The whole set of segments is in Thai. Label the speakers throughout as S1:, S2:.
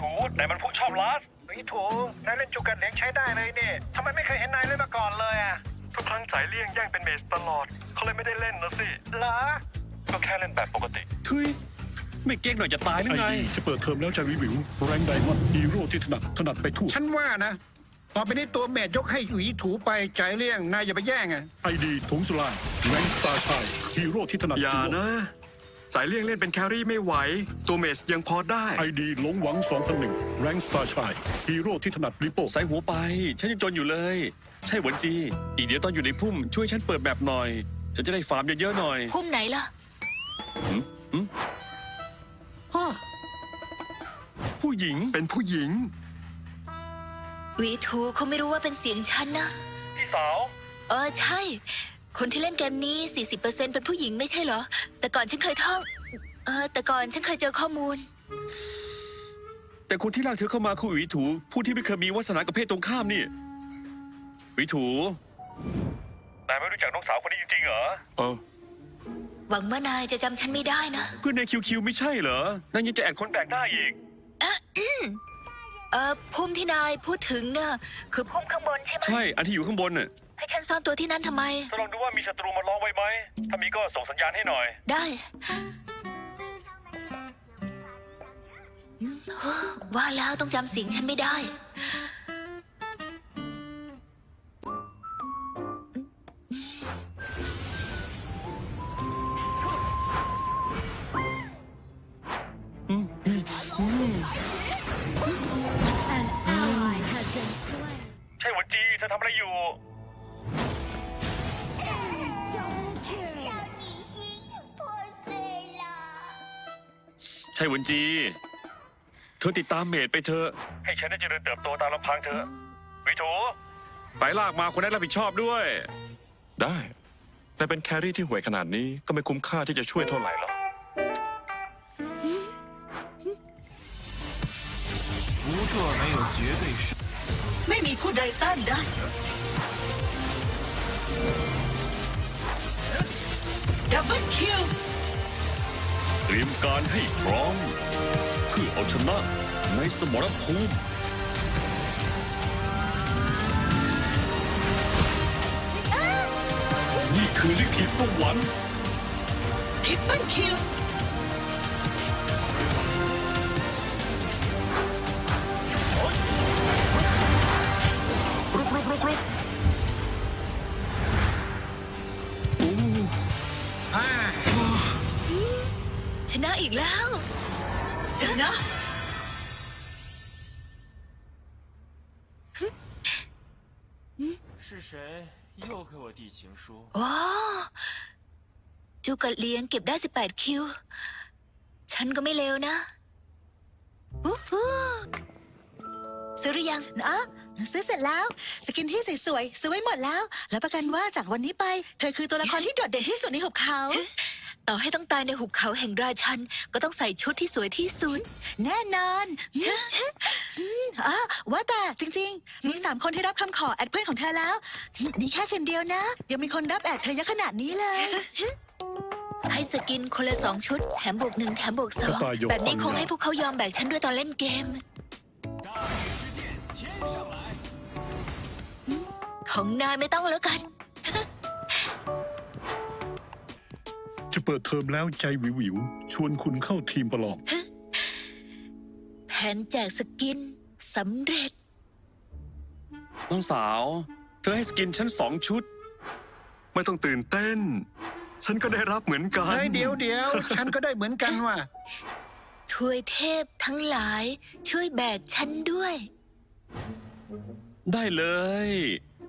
S1: ถูนายมันผู้ชอบลาสวิถูนายเล่นจูกันเลี้ยงใช้ได้เลยนี่ทำไมไม่เคยเห็นนายเล่นมาก่อนเลยอะทุกครั้งสายเลี่ยงแย่งเป็นเมสตลอด เขาเลยไม่ได้เล่นนะสิเหรอก็แค่เล่นแบบปกติ
S2: ทุยไม่เก๊กหน่อยจะตายหรือ
S3: ไอ
S2: ไง
S3: ดีจะเปิดเทอมแล้วใจวิวิว แรงไดมอนด์ฮีโร่ที่ถนัดถนัดไปทั่ว
S4: ฉันว่านะ ต่อไปนี้ตัวเมดยกให้หวีถูไปใจเลี่ยง นายอย่าไปแย่งอะ
S3: ไอดีถงสุรานแรงสตาร์ชายฮีโร่ที่ถนัด
S5: อย่า
S3: ตัว
S5: นะ สายเลี่ยงเล่นเป็นแครี่ไม่ไหว ตัวเมสยังพอได้
S3: ไอดีหลงหวัง2001แรงสตาร์ชายฮีโร่ที่ถนัดริโป้
S2: ใส่หัวไป ฉันยังจนอยู่เลย ใช่หวนจี อีกเดี๋ยวตอนอยู่ในพุ่มช่วยฉันเปิดแบบหน่อย ฉันจะได้ฟาร์มเยอะๆหน่อย
S6: พุ่มไหนล่ะ
S2: ผู้หญิง
S5: เป็นผู้หญิง
S6: วีทูเขาไม่รู้ว่าเป็นเสียงฉันนะ
S1: พี่สาว
S6: เออใช่ คนที่เล่นเกมนี้ 40%เป็นผู้หญิงไม่ใช่เหรอ แต่ก่อนฉันเคยท่อง เออ แต่ก่อนฉันเคยเจอข้อมูล
S2: แต่คนที่ลากเธอเข้ามาคือหวีถู ผู้ที่ไม่เคยมีวาสนากับเพศตรงข้ามนี่หวีถู
S1: นายไม่รู้จักน้องสาวคนนี้จริงๆเหรอ
S2: เออ
S6: หวังว่านายจะจำฉันไม่ได้นะ
S2: เพื่อนในคิวคิวไม่ใช่เหรอนั่นยังจะแอดคนแปลกหน้าอีก
S6: เออพุ่มที่นายพูดถึงเน่ะคือพุ่มข้างบนใช่ไหม
S2: ใช่ อันที่อยู่ข้างบนน่ะ
S6: ให้ฉันซ่อนตัวที่นั่นทำไม
S1: จะลองดูว่ามีศัตรูมาล้อมไว้ไหม ถ้ามีก็ส่งสัญญาณให้หน่อย
S6: ได้อืมว่าแล้วต้องจำเสียงฉันไม่ได้
S1: ใช่หวนจี เธอ
S2: ติดตามเมดไปเถอะ
S1: ให้ฉันได้เจริญเติบโตตามลำพังเธอะวิถู
S2: ไปลากมาคนนั้นรับผิดชอบด้วย
S7: ได้ แต่เป็นแครี่ที่ห่วยขนาดนี้ก็ไม่คุ้มค่าที่จะช่วยเท่าไหร่หรอก
S8: 无作没有绝对胜。
S6: ไม่มีผู้ใดต้านได้ ดับเบิลคิว
S2: เต รียมการให้พร้อม เพื่อเอาชนะในสมรภูมินี่คือลิขิตสวรรค์
S6: ทริ
S8: 谁又给我递情书？
S6: ว้าวจูกัดเลี้ยงเก็บได้ 18 คิว ฉันก็ไม่เลวนะวู้ฮู้ซื้อหรือยัง
S9: อ่ะซื้อเสร็จแล้ว สกินที่สวยๆซื้อไว้หมดแล้ว แล้วประกันว่าจากวันนี้ไป เธอคือตัวละครที่โดดเด่นที่สุดในหุบเขา
S6: ต่อให้ต้องตายในหุบเขาแห่งราชัน ก็ต้องใส่ชุดที่สวยที่สุด
S9: แน่นอนอืมอะว่าแต่จริง ๆ มีสามคนที่รับคำขอแอดเพื่อนของเธอแล้วนี่แค่คนเดียวนะ ยังมีคนรับแอดเธอเยอะขนาดนี้เลย
S6: ให้สกินคนละสองชุดแถมบวกหนึ่งแถมบวกสองแบบนี้คงให้พวกเขายอมแบกฉันด้วยตอนเล่นเกม ของนายไม่ต้องแล้วกัน
S3: เปิดเทอมแล้วใจวิววิว ชวนคุณเข้าทีมประลอง
S6: แผนแจกสกินสำเร็จ
S2: น้องสาว เธอให้สกินฉันสองชุด
S5: ไม่ต้องตื่นเต้น ฉันก็ได้รับเหมือนกัน
S4: เฮ้ยเดี๋ยวเดี๋ยวฉันก็ได้เหมือนกันว่ะ
S6: ถวยเทพทั้งหลายช่วยแบกฉันด้วย
S2: ได้เลย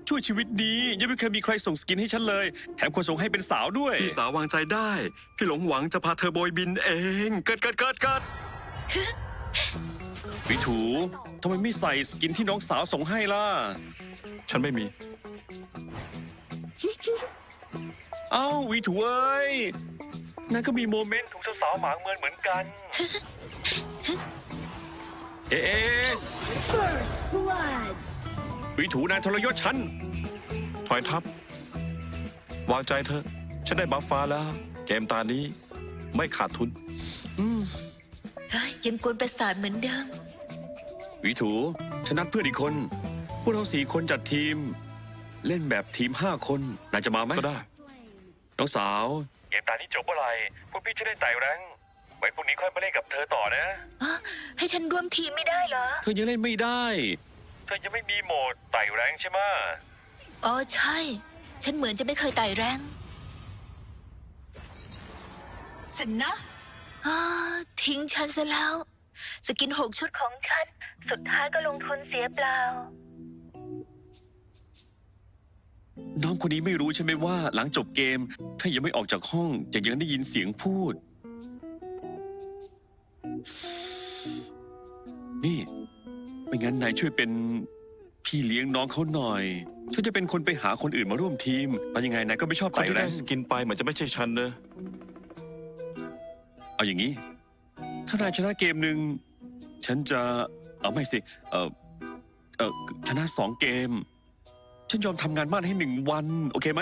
S2: ช่วยชีวิตดียังไม่เคยมีใครส่งสกินให้ฉันเลย แถมควรส่งให้เป็นสาวด้วย
S5: พี่สาววางใจได้ พี่หลงหวังจะพาเธอโบยบินเองเกิดเกิดเกิดเกิด
S2: วิถูทำไมไม่ใส่สกินที่น้องสาวส่งให้ล่ะ
S7: ฉันไม่มี
S2: เอ้าวิถูเอ้ยนั่นก็มีโมเมนต์
S1: ถูกสาวๆหมางเมินเหมือนกัน
S2: เอ๊ะเอ๊ะ วิถูนายทรยศฉัน
S7: ถอยทับ วางใจเธอะ ฉันได้บัฟฟ้าแล้ว เกมตานี้ไม่ขาดทุน
S6: เฮ้ยยังกวนประสาทเหมือนเดิม
S2: วิถูฉันนัดเพื่อนอีกคน พวกเราสี่คนจัดทีม เล่นแบบทีมห้าคนนายจะมาไหม
S7: ก็ได้
S2: น้องสาว
S1: เกมตานี้จบเมื่อไหร่พวกพี่จะได้ไต่แรงไว้พรุ่งนี้ค่อยมาเล่นกับเธอต่อนะ
S6: อะให้ฉันร่วมทีมไม่ได้เหรอ
S2: เธอยังเล่นไม่ได้
S1: เธอยังไม่มีโหมดไต่แรงใช่ไหมะ
S6: อ๋อใช่ ฉันเหมือนจะไม่เคยไต่แรง
S9: ฉันนะ
S6: อ่าทิ้งฉันซะแล้ว สกินหกชุดของฉัน สุดท้ายก็ลงทุนเสียเปล่า
S2: น้องคนนี้ไม่รู้ใช่ไหมว่าหลังจบเกม ถ้ายังไม่ออกจากห้องจะยังได้ยินเสียงพูด นี่ ไม่งั้นนายช่วยเป็นพี่เลี้ยงน้องเขาหน่อย ฉันจะเป็นคนไปหาคนอื่นมาร่วมทีมเพราะยังไงนายก็ไม่ชอบ
S7: คน
S2: ไต่
S7: ที่
S2: แร
S7: ได้
S2: ง
S7: สกินไปเหมือนจะไม่ใช่ฉันเนอะ
S2: เอาอย่างนี้ ถ้านายชนะเกมหนึ่งฉันจะเอาไม่สิเออเออชนะสองเกม ฉันยอมทำงานบ้านให้หนึ่งวัน โอเคไหม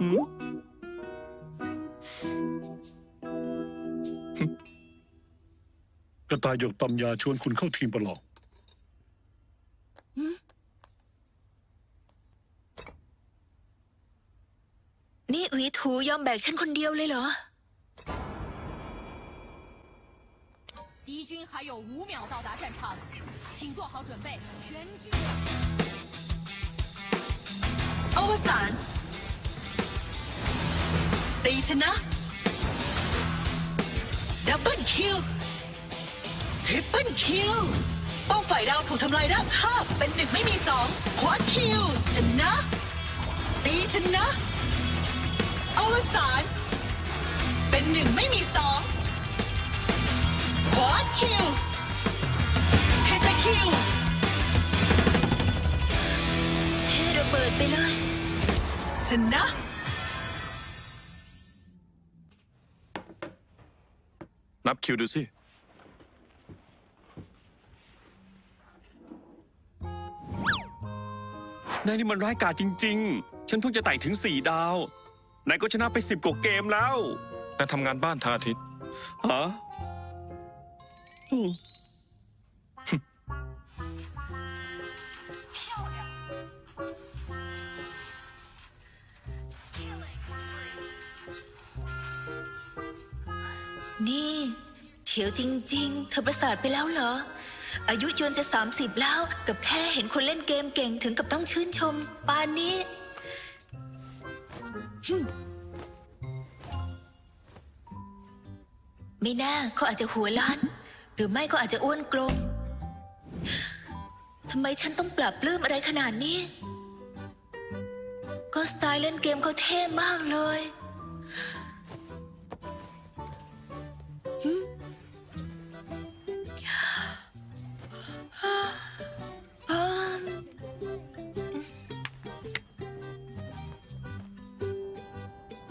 S2: หืม
S3: กระต่ายหยกตำยาชวนคุณเข้าทีมประหลอก
S6: นี่หวีถูยอมแบกฉันคนเดียวเลยเหรอ
S10: 敌军还有五秒到达战场，请做好准备，全军。
S9: อวสานตีชนะ ดับเบิลคิว ทริปเปิลคิวเป้าฝ่ายเราถูกทำลายราบคาบเป็นหนึ่งไม่มีสองควอดคิวชนะตีชนะอวสานเป็นหนึ่งไม่มีสองควอดคิวเฮตาคิว
S6: ให้ระเบิดไปเลย
S9: ชนะ
S7: นับคิวดูสิ
S2: นายนี่มันร้ายกาจจริง ๆ ฉันเพิ่งจะไต่ถึงสี่ดาว นายก็ชนะไปสิบกว่าเกมแล้ว
S7: นายทำงานบ้านทางอาทิตย์
S2: ฮะอืม
S6: นี่เถียวจริง ๆ เธอประสาทไปแล้วเหรอ อายุจนจะ 30 แล้ว กับแค่เห็นคนเล่นเกมเก่งถึงกับต้องชื่นชม ปานนี้หึ่มไม่น่าเขาอาจจะหัวล้าน หรือไม่ก็อาจจะอ้วนกลมทำไมฉันต้องปรับปลื้มอะไรขนาดนี้ ก็สไตล์เล่นเกมเขาเท่มากเลย Ah.